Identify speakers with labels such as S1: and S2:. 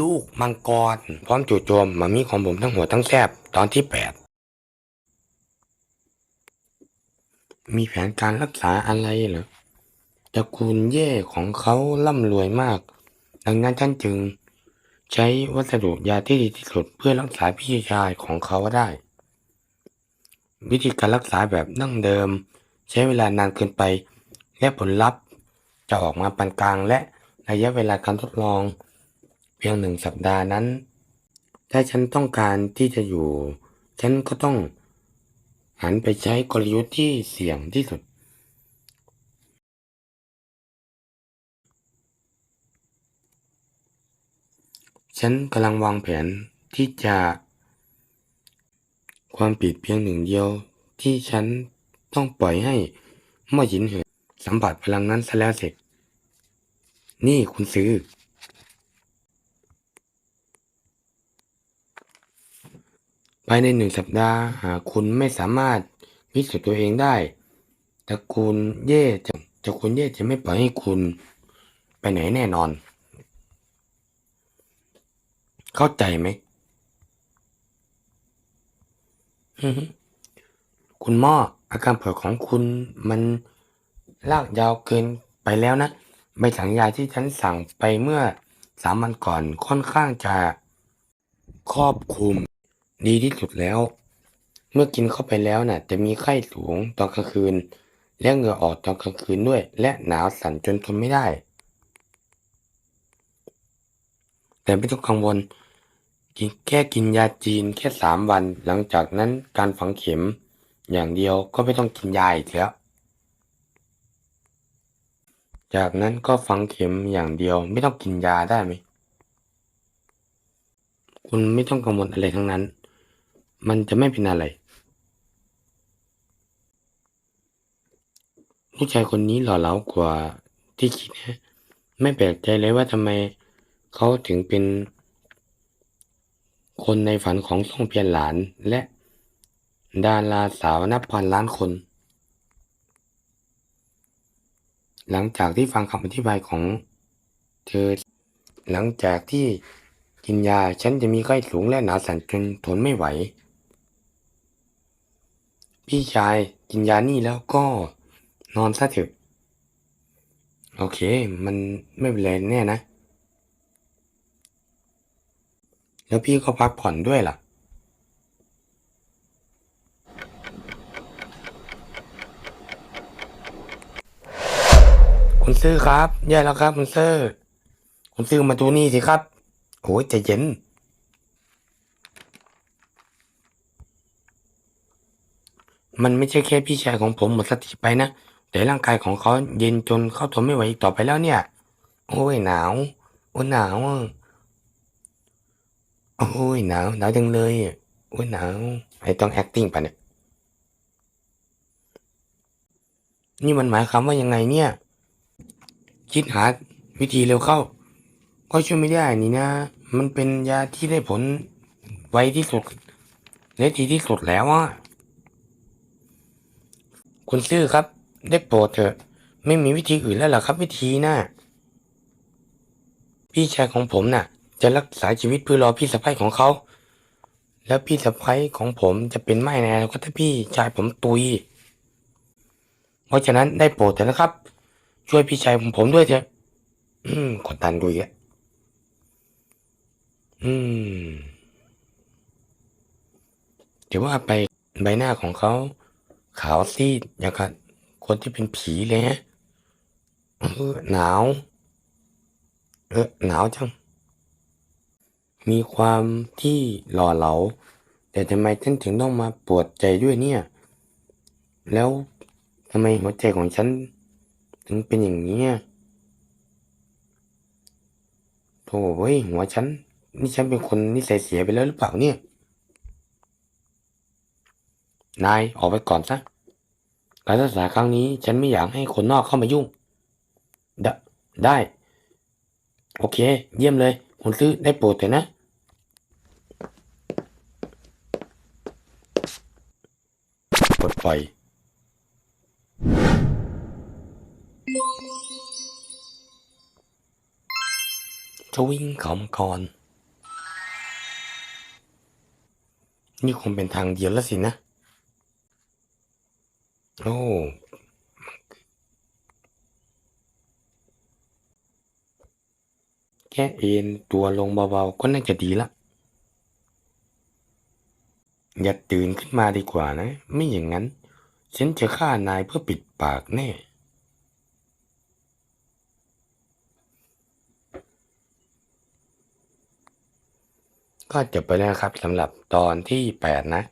S1: ลูกมังกร พร้อมจู่โจมมามีของผมทั้งหัวทั้งแซบตอนที่แปดมีแผนการรักษาอะไรเหรอตระกูลเย่ของเขาร่ำรวยมาก ดังนั้นท่านจึง ใช้วัสดุยาที่ดีที่สุดเพื่อรักษาพี่ชายของเขาได้ วิธีการรักษาแบบดั้งเดิม ใช้เวลานานเกินไป และผลลัพธ์จะออกมาปานกลางและระยะเวลาการทดลอง เพียงหนึ่งสัปดาห์นั้น ถ้าฉันต้องการที่จะอยู่ ฉันก็ต้องหันไปใช้กลยุทธ์ที่เสี่ยงที่สุด ฉันกำลังวางแผนที่จะ ความผิดเพียงหนึ่งเดียวที่ฉันต้องปล่อยให้หม่อหยินเหินสัมผัสพลังนั้นซะแล้วเสร็จ นี่คุณซื้อ ภายในหนึ่งสัปดาห์หากคุณไม่สามารถพิสูจน์ตัวเองได้ตระกูลเย่จะตระกูลเย่จะไม่ปล่อยให้คุณไปไหนแน่นอน เข้าใจไหมคุณหม่ออาการป่วยของคุณมันลากยาวเกินไปแล้วนะใบสั่งยาที่ฉันสั่งไปเมื่อสามวันก่อนค่อนข้างจะครอบคลุม ดีที่สุดแล้ว เมื่อกินเข้าไปแล้วน่ะ จะมีไข้สูงตอนกลางคืน และเหงื่อออกตอนกลางคืนด้วย และหนาวสั่นจนทนไม่ได้ แต่ไม่ต้องกังวลกินแค่กินยาจีนแค่สามวัน หลังจากนั้นการฝังเข็ม อย่างเดียวก็ไม่ต้องกินยาอีกแล้วจากนั้นก็ฝังเข็มอย่างเดียวไม่ต้องกินยาได้ไหม คุณไม่ต้องกังวลอะไรทั้งนั้น มันจะไม่เป็นอะไร ผู้ชายคนนี้หล่อเหลากว่าที่คิดนะ ไม่แปลกใจเลยว่าทำไมเขาถึงเป็นคนในฝันของซ่งเพียนหลานและดาราสาวนับพันล้านคน หลังจากที่ฟังคำอธิบายของเธอ หลังจากที่กินยาฉันจะมีไข้สูงและหนาสั่นจนทนไม่ไหว พี่ชายกินยานี่แล้วก็นอนซะเถอะ โอเค มันไม่เป็นไรแน่นะ แล้วพี่ก็พักผ่อนด้วยล่ะ คุณซื้อครับแย่แล้วครับ คุณซื้อคุณซื้อมาดูนี่สิครับ โอ้ยใจเย็น มันไม่ใช่แค่พี่ชายของผมหมดสติไปนะ แต่ร่างกายของเขาเย็นจนเขาทนไม่ไหวอีกต่อไปแล้วเนี่ย โอ้ยหนาว โอ้ยหนาวโอ้ยหนาวหนาวจังเลยโอ้ยหนาวไอ้ต้อง acting ปะเนี่ย นี่มันหมายความว่ายังไงเนี่ย คิดหาวิธีเร็วเข้า ก็ช่วยไม่ได้นี่นะ มันเป็นยาที่ได้ผลไวที่สุดและดีที่สุดแล้วอะ คุณซื่อครับได้โปรดเถอะ ไม่มีวิธีอื่นแล้วหรอครับวิธีน่ะพี่ชายของผมน่ะ จะรักษาชีวิตเพื่อรอพี่สะใภ้ของเขา แล้วพี่สะใภ้ของผมจะเป็นไม่ในอนาคตถ้าพี่ชายผมตุย เพราะฉะนั้นได้โปรดเถอะนะครับ ช่วยพี่ชายของผมด้วยเถอะ อืมกดดันดูอีกแล้วอืมถือว่าไปใบหน้าของเขา ขาวซีดอย่างกับคนที่เป็นผีเลยฮะเออหนาว เออหนาวจัง มีความที่หล่อเหลา แต่ทำไมฉันถึงต้องมาปวดใจด้วยเนี่ย แล้วทำไมหัวใจของฉัน ถึงเป็นอย่างนี้อะโถ่เว้ยหัวฉัน นี่ฉันเป็นคนนิสัยเสียไปแล้วหรือเปล่าเนี่ย นายออกไปก่อนซะ การศึกษาครั้งนี้ฉันไม่อยากให้คนนอกเข้ามายุ่ง ได้ได้ โอเค เยี่ยมเลยคุณซื้อได้โปรดเถอะนะ ปลดปล่อยทวิงขอมคอนี่คงเป็นทางเดียวแล้วสินะ โอ้แค่เอ็นตัวลงเบาๆ ก็น่าจะดีละ อย่าตื่นขึ้นมาดีกว่านะ ไม่อย่างนั้น ฉันจะฆ่านายเพื่อปิดปากแน่ก็จบไปแล้วครับสำหรับตอนที่แปดนะ